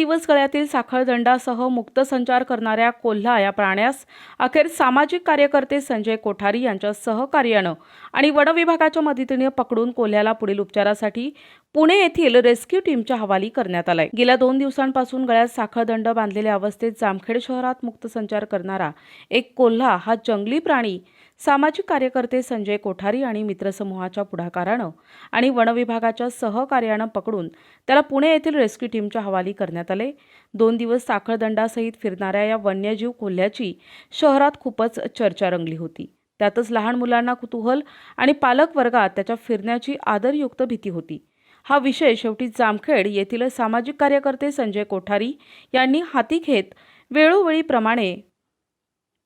दिवस गळ्यातील साखळदंडासह मुक्त संचार करणाऱ्या कोल्हा या प्राण्यास अखेर सामाजिक कार्यकर्ते संजय कोठारी यांच्या सहकार्यानं आणि वन विभागाच्या मदतीने पकडून कोल्ह्याला पुढील उपचारासाठी पुणे येथील रेस्क्यू टीमच्या हवाली करण्यात आलाय. गेल्या दोन दिवसांपासून गळ्यात साखळदंड बांधलेल्या अवस्थेत जामखेड शहरात मुक्त संचार करणारा एक कोल्हा हा जंगली प्राणी सामाजिक कार्यकर्ते संजय कोठारी आणि मित्रसमूहाच्या पुढाकारानं आणि वनविभागाच्या सहकार्यानं पकडून त्याला पुणे येथील रेस्क्यू टीमच्या हवाली करण्यात आले. दोन दिवस साखळदंडासहित फिरणाऱ्या या वन्यजीव कोल्ह्याची शहरात खूपच चर्चा रंगली होती. त्यातच लहान मुलांना कुतूहल आणि पालक वर्गात त्याच्या फिरण्याची आदरयुक्त भीती होती. हा विषय शेवटी जामखेड येथील सामाजिक कार्यकर्ते संजय कोठारी यांनी हाती घेत वेळोवेळीप्रमाणे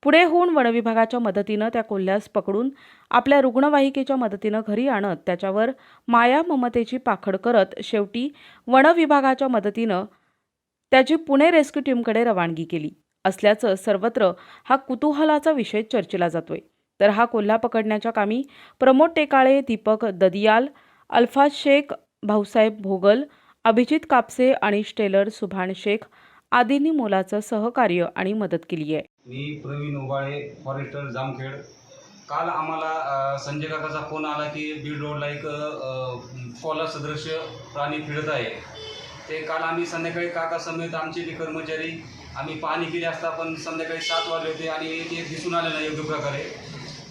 पुढे होऊन वनविभागाच्या मदतीनं त्या कोल्ह्यास पकडून आपल्या रुग्णवाहिकेच्या मदतीनं घरी आणत त्याच्यावर माया ममतेची पाखड करत शेवटी वनविभागाच्या मदतीनं त्याची पुणे रेस्क्यू टीमकडे रवानगी केली. असल्याचं सर्वत्र हा कुतूहलाचा विषय चर्चेला जातोय. तर हा कोल्हा पकडण्याच्या कामी प्रमोद टेकाळे दीपक ददियाल अल्फाज शेख भाऊसाहेब भोगल अभिजित कापसे आणि स्टेलर सुभान शेख आदींनी मोलाचं सहकार्य आणि मदत केली आहे. मी प्रवीण उबाळे फॉरेस्टर जामखेड. काल आम्हाला संजय काकाचा फोन आला की बीड रोडला एक कॉला सदृश सदृश्य प्राणी फिरत आहे. ते काल आम्ही संध्याकाळी काका समेत आमचे जे कर्मचारी आम्ही पाहणी केली असता पण संध्याकाळी सात वाजले होते आणि ते दिसून आले नाही योग्य प्रकारे.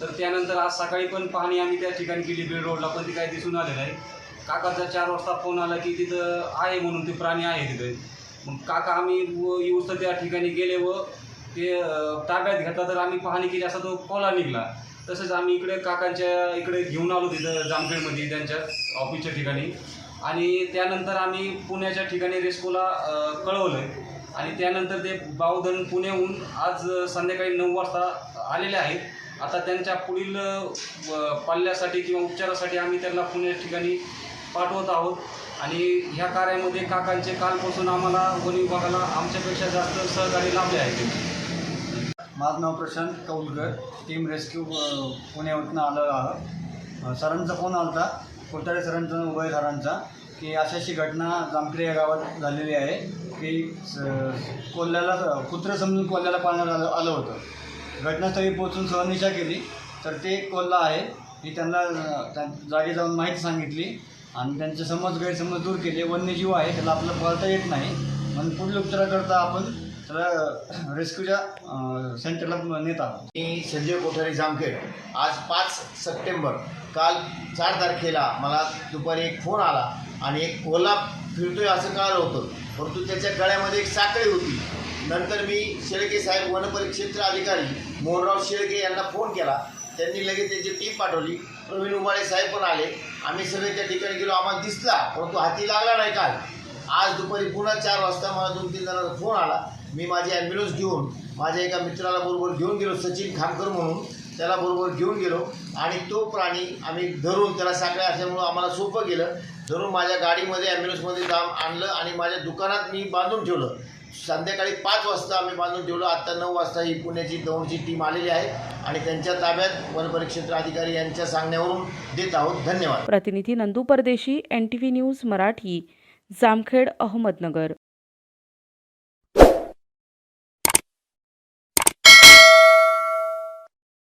तर त्यानंतर आज सकाळी पण पाहणी आम्ही त्या ठिकाणी केली बीड रोडला पण ते काही दिसून आले नाही. काकाचा चार वाजता फोन आला की तिथं आहे म्हणून ते प्राणी आहे तिथे. मग काका आम्ही व- येऊस तर त्या ठिकाणी गेले व ते ताब्यात घेतला तर आम्ही पाहणी केली असा तो कोला निघला. तसंच आम्ही इकडे काकांच्या इकडे घेऊन आलो तिथं जामखेडमध्ये त्यांच्या ऑफिसच्या ठिकाणी. आणि त्यानंतर आम्ही पुण्याच्या ठिकाणी रेस्कोला कळवलं आणि त्यानंतर ते बावधन पुण्याहून आज संध्याकाळी नऊ वाजता आलेले आहेत. आता त्यांच्या पुढील पाल्यासाठी किंवा उपचारासाठी आम्ही त्यांना पुण्या ठिकाणी पाठवत आहोत. आणि ह्या कार्यामध्ये काकांचे कालपासून आम्हाला वन विभागाला आमच्यापेक्षा जास्त सहकार्य लाभले आहे. माझं नाव प्रशांत कौलकर. टीम रेस्क्यू पुण्यावरून पुण्यावरनं आलं सरांचा फोन आला होता कोटारे सरांचा उभय सरांचा की अशा अशी घटना जामखेड या गावात झालेली आहे की स- कोल्ह्याला कुत्रं समजून कोल्ह्याला पाळण्यात आलं आलं होतं. घटनास्थळी पोचून सहनिशा केली. तर ते कोल्हा आहे. ही त्यांना अ, जागी जाऊन माहिती सांगितली. आणि त्यांचे समज गैरसमज दूर केले. वन्यजीव आहे. त्याला आपलं पळता येत नाही. म्हणून पुढील उपचाराकरता आपण त्याला रेस्क्यूच्या सेंटरला नेत आहोत. मी संजय कोठारी जामखेड. आज पाच सप्टेंबर काल चार तारखेला मला दुपारी एक फोन आला आणि एक कोल्हा फिरतोय असं कळलं होतं. परंतु त्याच्या गळ्यामध्ये एक साखळी होती. नंतर मी शेळके साहेब वनपरिक्षेत्र अधिकारी मोहनराव शेळके यांना फोन केला. त्यांनी लगेच त्यांची टीम पाठवली. प्रवीण उबाळे साहेब पण आले. आम्ही सगळे त्या ठिकाणी गेलो. आम्हाला दिसला परंतु हाती लागला नाही काल. आज दुपारी पुन्हा चार वाजता मला दोन तीन जणांचा फोन आला. मी माझी ॲम्ब्युलन्स घेऊन माझ्या एका मित्राला बरोबर घेऊन गेलो सचिन खामकर म्हणून. त्याला बरोबर घेऊन गेलो आणि तो प्राणी आम्ही धरून त्याला साखळ्या असल्यामुळं आम्हाला सोपं गेलं. धरून माझ्या गाडीमध्ये ॲम्ब्युलन्समध्ये जाम आणलं आणि माझ्या दुकानात मी बांधून ठेवलं. संध्याकाळी पाच वाजता आम्ही बांधून ठेवलं. आत्ता नऊ वाजता ही पुण्याची दौडची टीम आलेली आहे आणि त्यांच्या ताब्यात वनपरिक्षेत्र अधिकारी यांच्या सांगण्यावरून देत आहोत. धन्यवाद. प्रतिनिधी Nandu Pardeshi N T V news Marathi Jamkhed Ahmednagar.